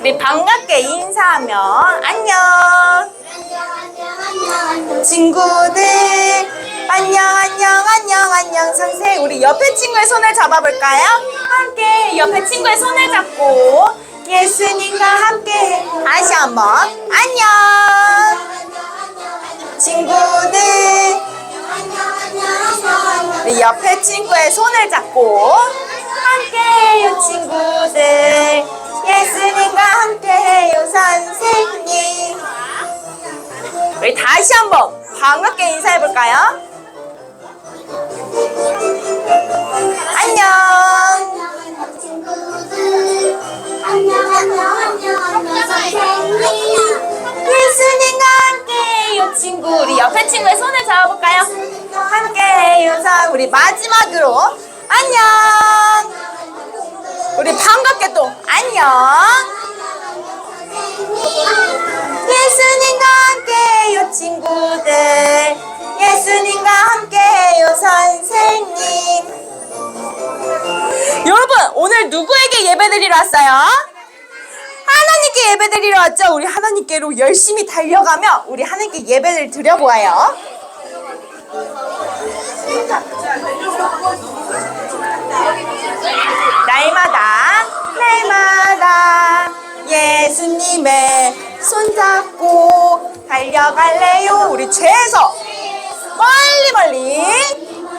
우리 반갑게 인사하면 안녕. 친구들 안녕 안녕 안녕 안녕 선생 우리 옆에 친구의 손을 잡아볼까요? 함께 옆에 친구의 손을 잡고 예수님과 함께 다시 한번 안녕 친구들 우리 옆에 친구의 손을 잡고 함께해요 친구들. 예수님과 함께해요 선생님. 우리 다시 한번 반갑게 인사해볼까요? 안녕. 예수님과 함께해요 친구. 우리 옆에 친구의 손을 잡아볼까요? 함께해요. 사 우리 마지막으로 안녕. 예수님과 함께해요 친구들. 예수님과 함께해요 선생님. 여러분 오늘 누구에게 예배드리러 왔어요? 하나님께 예배드리러 왔죠? 우리 하나님께로 열심히 달려가며 우리 하나님께 예배를 드려보아요. 날마다 날마다 예수님의 손잡고 달려갈래요? 우리 죄에서. 멀리 멀리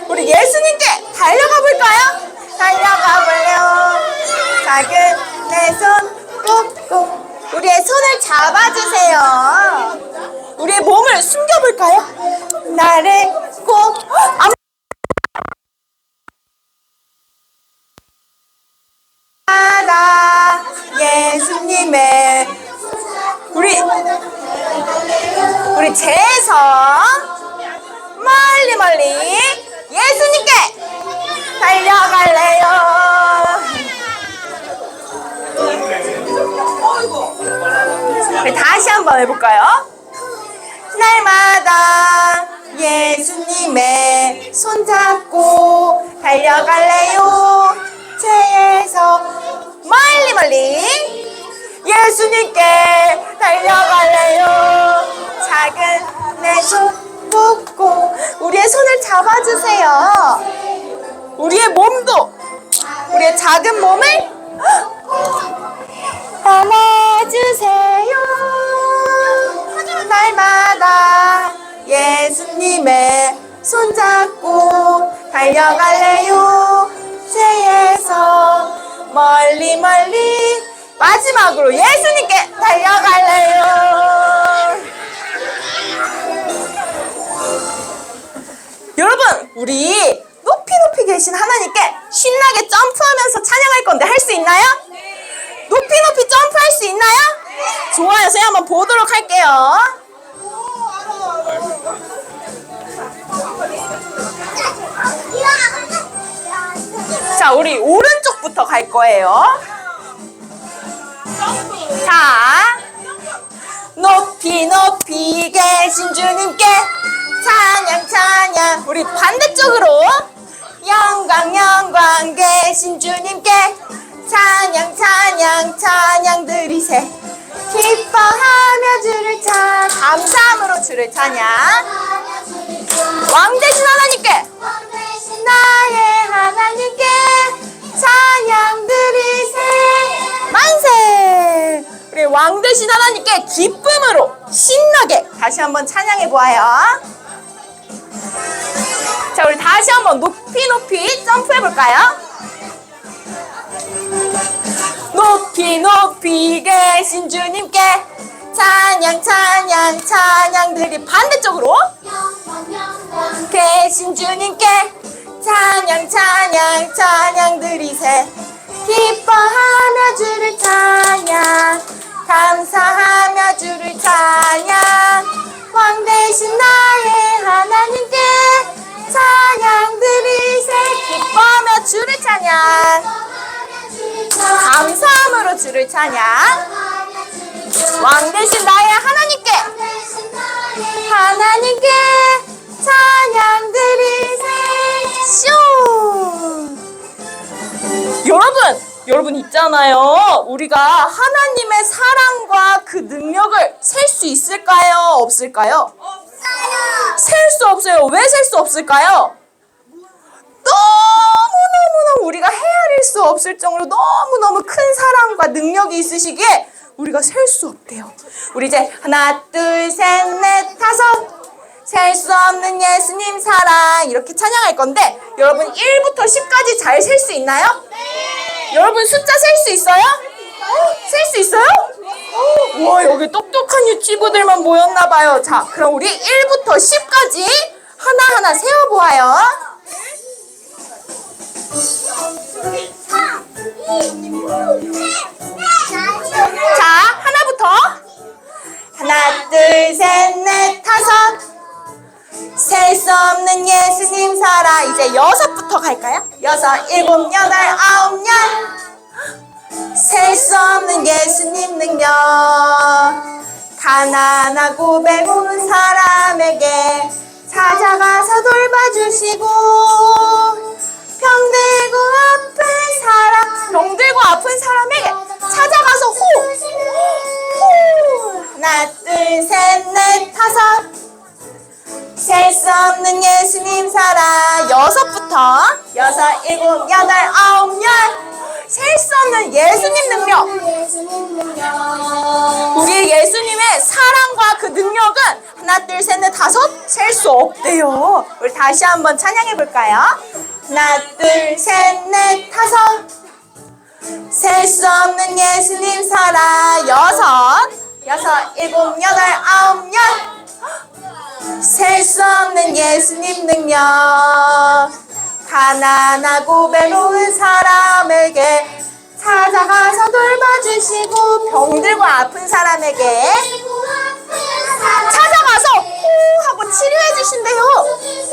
우리 예수님께 달려가 볼까요? 달려가 볼래요? 작은 내 손 꾹꾹 우리의 손을 잡아주세요. 우리의 몸을 숨겨볼까요? 나를 꼭 나다 예수님의 우리 우리 죄에서 멀리 멀리 예수님께 달려갈래요. 우리 다시 한번 해볼까요? 날마다 예수님의 손잡고 달려갈래 예수님께 달려갈래요. 작은 내손 꾹꾹 우리의 손을 잡아주세요. 우리의 몸도 우리의 작은 몸을 안아주세요. 날마다 예수님의 손잡고 달려갈래요. 죄에서 멀리 멀리 마지막으로 예수님께 달려갈래요. 여러분, 우리 높이 높이 계신 하나님께 신나게 점프하면서 찬양할 건데 할 수 있나요? 높이 높이 점프할 수 있나요? 좋아요. 저희 한번 보도록 할게요. 자, 우리 오른쪽부터 갈 거예요. 자, 높이 높이 계신 주님께 찬양 찬양. 우리 반대쪽으로 영광 영광 계신 주님께 찬양 찬양 찬양 드리세. 기뻐하며 주를 찬 감사함으로 주를 찬양. 왕 대신 하나님께 나의 하나님께 찬양 드리세 왕 대신 하나님께 기쁨으로 신나게 다시 한번 찬양해 보아요. 자 우리 다시 한번 높이 높이 점프해 볼까요? 높이 높이 계신 주님께 찬양 찬양 찬양들이 반대쪽으로 계신 주님께 찬양 찬양 찬양 드리세. 기뻐하며 찬양 감사함으로 주를 찬양 왕 대신 나의 하나님께 하나님께 찬양 드리세 쇼 여러분 있잖아요. 우리가 하나님의 사랑과 그 능력을 셀 수 있을까요? 없을까요? 셀수 없어요. 왜 셀 수 없을까요? 너무너무너무 우리가 헤아릴 수 없을 정도로 너무너무 큰 사랑과 능력이 있으시기에 우리가 셀 수 없대요. 우리 이제 하나, 둘, 셋, 넷, 다섯. 셀 수 없는 예수님 사랑 이렇게 찬양할 건데 여러분 1부터 10까지 잘 셀 수 있나요? 여러분 숫자 셀 수 있어요? 셀수 있어요? 와 여기 똑똑한 유치부들만 모였나 봐요. 자 그럼 우리 1부터 10까지 하나하나 세어보아요. 자 하나부터. 하나 둘 셋 넷 다섯. 셀 수 없는 예수님 살아. 이제 여섯부터 갈까요? 여섯 일곱 여덟 아홉 열 셀 수 없는 예수님 능력. 가난하고 배고픈 사람에게 찾아가서 돌봐주시고 사랑과 그 능력은 하나 둘 셋 넷 다섯 셀 수 없대요. 우리 다시 한번 찬양해 볼까요? 하나 둘 셋 넷 다섯. 셀 수 없는 예수님 살아 여섯. 여섯 일곱 여덟 아홉 열. 셀 수 없는 예수님 능력. 가난하고 배고픈 사람에게 찾아가서 돌봐주시고 병들고 아픈 사람에게 치료해 주신대요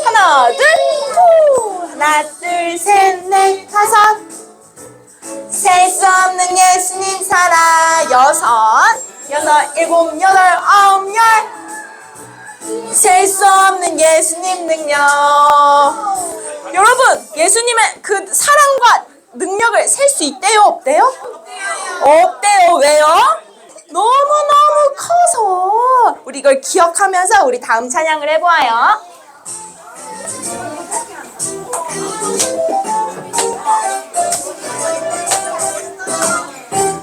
하나 둘호 하나 둘 셋 넷 다섯 셀 수 없는 예수님 살아 여섯 여섯 일곱 여덟 아홉 열 셀 수 없는 예수님 능력. 여러분, 예수님의 그 사랑과 능력을 셀 수 있대요, 없대요? 없대요. 왜요? 너무너무 커서. 우리 이걸 기억하면서 우리 다음 찬양을 해보아요.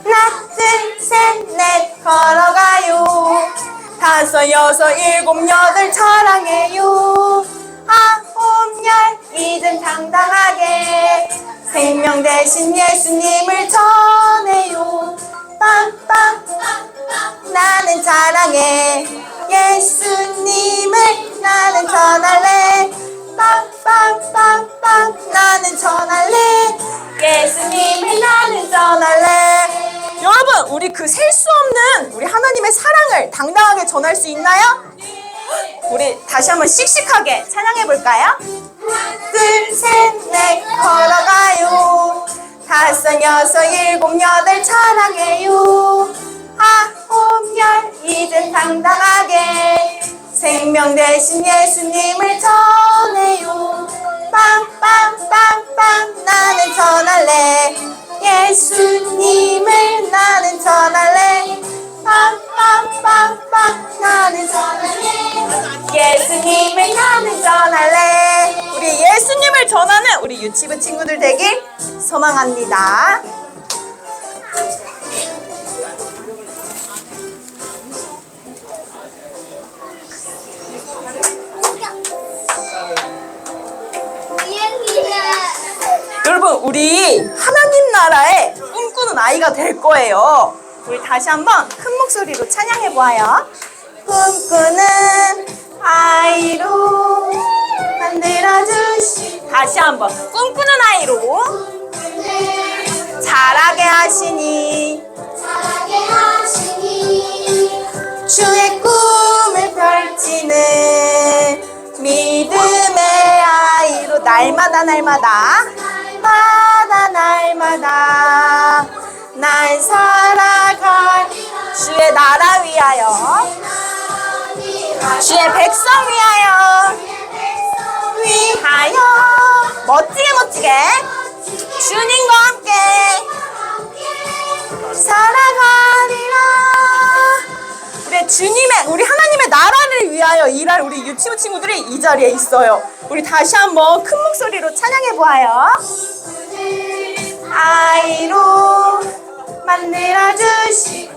하나, 둘, 셋, 넷, 걸어가요. 다섯, 여섯, 일곱, 여덟, 자랑해요. 아홉, 열, 이젠 당당하게 생명 대신 예수님을 전해요. 빵빵, 나는 자랑해. 예수님을 나는 전할래. 빵빵빵빵, 나는 전할래. 예수님을 나는 전할래. 여러분, 우리 그 셀 수 없는 우리 하나님의 사랑을 당당하게 전할 수 있나요? 우리 다시 한번 씩씩하게 찬양해 볼까요? 둘, 셋, 넷, 걸어가요. 다섯, 여섯, 일곱, 여덟, 찬양해요. 아홉, 열, 이젠 당당하게 생명 대신 예수님을 전해요. 빵빵빵빵 나는 전할래. 예수님을 나는 전할래. 빵빵빵빵 나는 전할래. 예수님을 나는 전할래. 우리 예수님을 전하는 우리 유치부 친구들 되길 소망합니다. 여러분, 우리 하나님 나라에 꿈꾸는 아이가 될 거예요. 우리 다시 한번 소리로 찬양해 보아요. 꿈꾸는 아이로 만들어 주시. 다시 한번. 꿈꾸는 아이로 자라게 하시니. 잘하게 하시니. 주의 꿈을 펼치는 믿음의 아이로. 날마다 날마다. 날마다 날마다. 날 살아갈 주의 나라 위하여. 주의 백성 위하여. 위하여. 멋지게 멋지게. 주님과 함께. 살아가리라. 우리 주님의 우리 하나님의 나라를 위하여 일할 우리 유치부 친구들이 이 자리에 있어요. 우리 다시 한번 큰 목소리로 찬양해 보아요. 아이로 만들어 주시고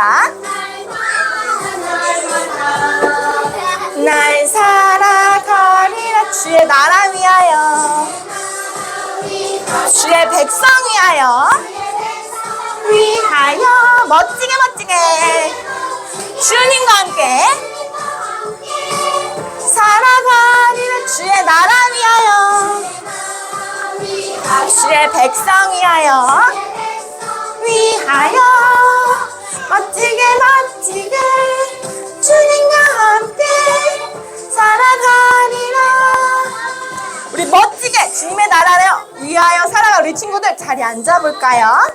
날마다 날 살아가리라. 주의 나라 위하여. 주의 백성 위하여. 위하여. 멋지게 멋지게. 주님과 함께. 살아가리라. 주의 나라 위하여. 주의 백성 위하여. 위하여 멋지게 멋지게 주님과 함께 살아가리라 우리 멋지게 주님의 나라를 위하여 살아가 우리 친구들 자리 앉아볼까요?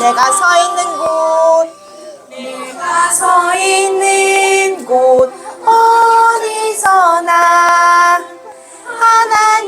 내가 서 있는 곳 내가 서 있는 곳 어디서나 하나님을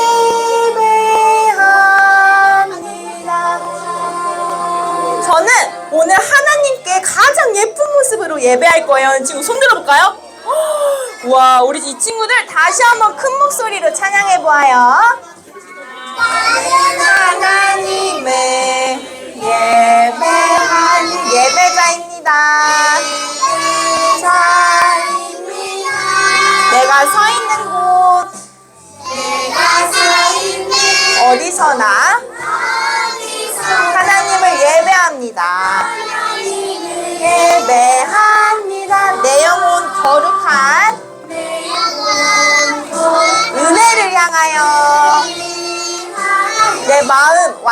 오늘 하나님께 가장 예쁜 모습으로 예배할 거예요. 지금 손 들어볼까요? 와, 우리 이 친구들 다시 한번 큰 목소리로 찬양해 보아요. 하나님을 예배하는 예배자입니다. 자입니다.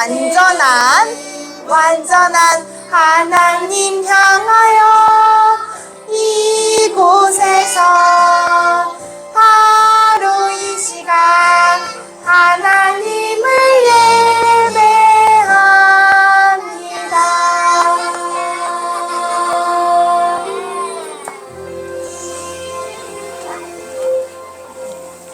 완전한 완전한 하나님 향하여 이곳에서 바로 이 시간 하나님을